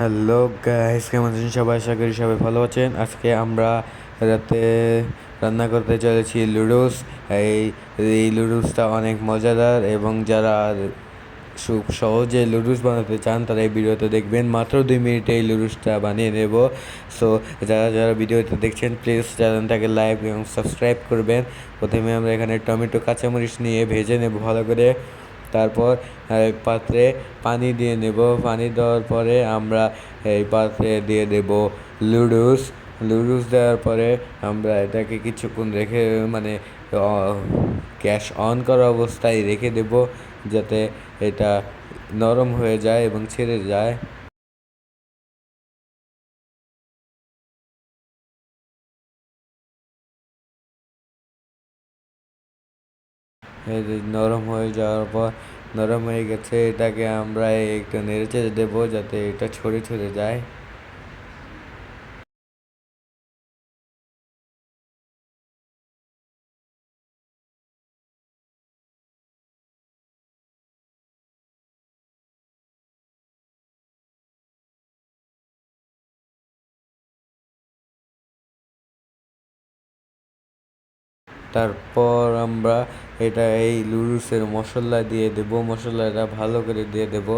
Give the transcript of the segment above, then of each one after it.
Hello guys কেমন আছেন সবাই? আশা করি সবাই ভালো আছেন। আজকে আমরা রাতে রান্না করতে চলেছি লুডুস। এই এই লুডুসটা অনেক মজাদার এবং যারা খুব সহজে লুডুস বানাতে চান, তারা এই ভিডিওতে দেখবেন। মাত্র দুই মিনিটে এই লুডুসটা বানিয়ে নেব। সো যারা যারা ভিডিওতে দেখছেন প্লিজ চ্যানেলটাকে লাইক এবং সাবস্ক্রাইব করবেন। প্রথমে আমরা এখানে টমেটো, কাঁচামরিচ নিয়ে ভেজে নেব ভালো করে। তারপর এক পাত্রে পানি দিয়ে নেব। পানি দেওয়ার পরে আমরা এই পাত্রে দিয়ে দেব লুডুস। লুডুস দেওয়ার পরে আমরা এটাকে কিছুক্ষণ রেখে মানে গ্যাস অন করা অবস্থায় রেখে দেব যাতে এটা নরম হয়ে যায় এবং ছেড়ে যায়। নরম হয়ে যাওয়ার পর নরম হয়ে গেছে, এটাকে আমরা একটু নেড়ে চেড়ে দেবো যাতে এটা ছড়ে ছড়ে যায়। তারপর আমরা এটা এই লুডুসের মশলা দিয়ে দেব, মশলাটা ভালো করে দিয়ে দেব।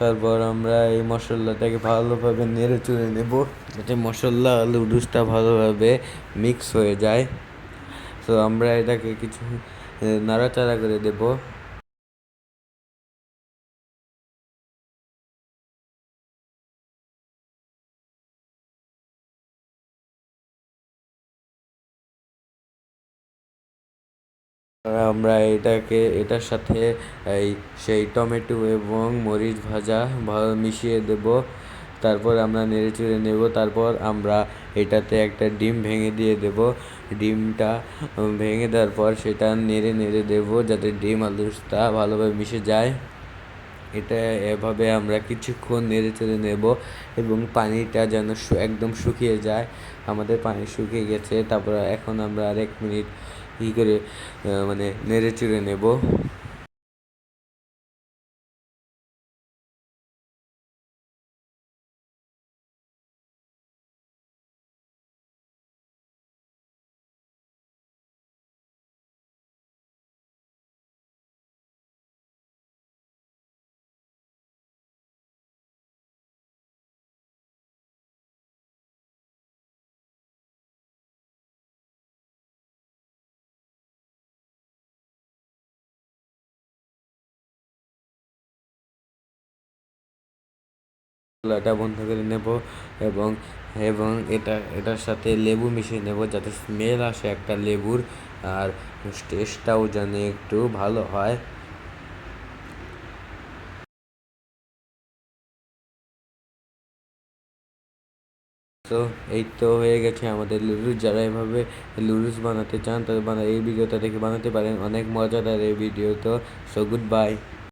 তারপর আমরা এই মশলাটাকে ভালোভাবে নেড়ে চড়ে নেব, যাতে মশলা লুডুসটা ভালোভাবে মিক্স হয়ে যায়। তো আমরা এটাকে কিছু নাড়াচাড়া করে দেবো। আমরা এটাকে, এটার সাথে এই সেই টমেটো এবং মরিচ ভাজা ভালো মিশিয়ে দেব। তারপর আমরা নেড়ে চেড়ে নেব। তারপর আমরা এটাতে একটা ডিম ভেঙে দিয়ে দেব। ডিমটা ভেঙে দেওয়ার পর সেটা নেড়ে নেড়ে দেব যাতে ডিম আলুটা ভালোভাবে মিশে যায়। এটা এভাবে আমরা কিছুক্ষণ নেড়ে চেড়ে নেব এবং পানিটা যেন একদম শুকিয়ে যায়। আমাদের পানি শুকিয়ে গেছে। তারপর এখন আমরা আরেক মিনিট ই করে মানে নেড়ে চেড়ে নেব। এটা বন্ধ করে নেব এবং এবং এটা, এটার সাথে লেবু মিশিয়ে নেব যাতে স্মেল আসে একটা লেবুর আর টেস্টটাও যেন একটু ভালো হয়। তো এই তো হয়ে গেছে আমাদের লুডুস। যারা এভাবে লুডুস বানাতে চান তাদের বানা এই ভিডিওটা দেখে বানাতে পারেন। অনেক মজাদার এই ভিডিও। তো সো গুড বাই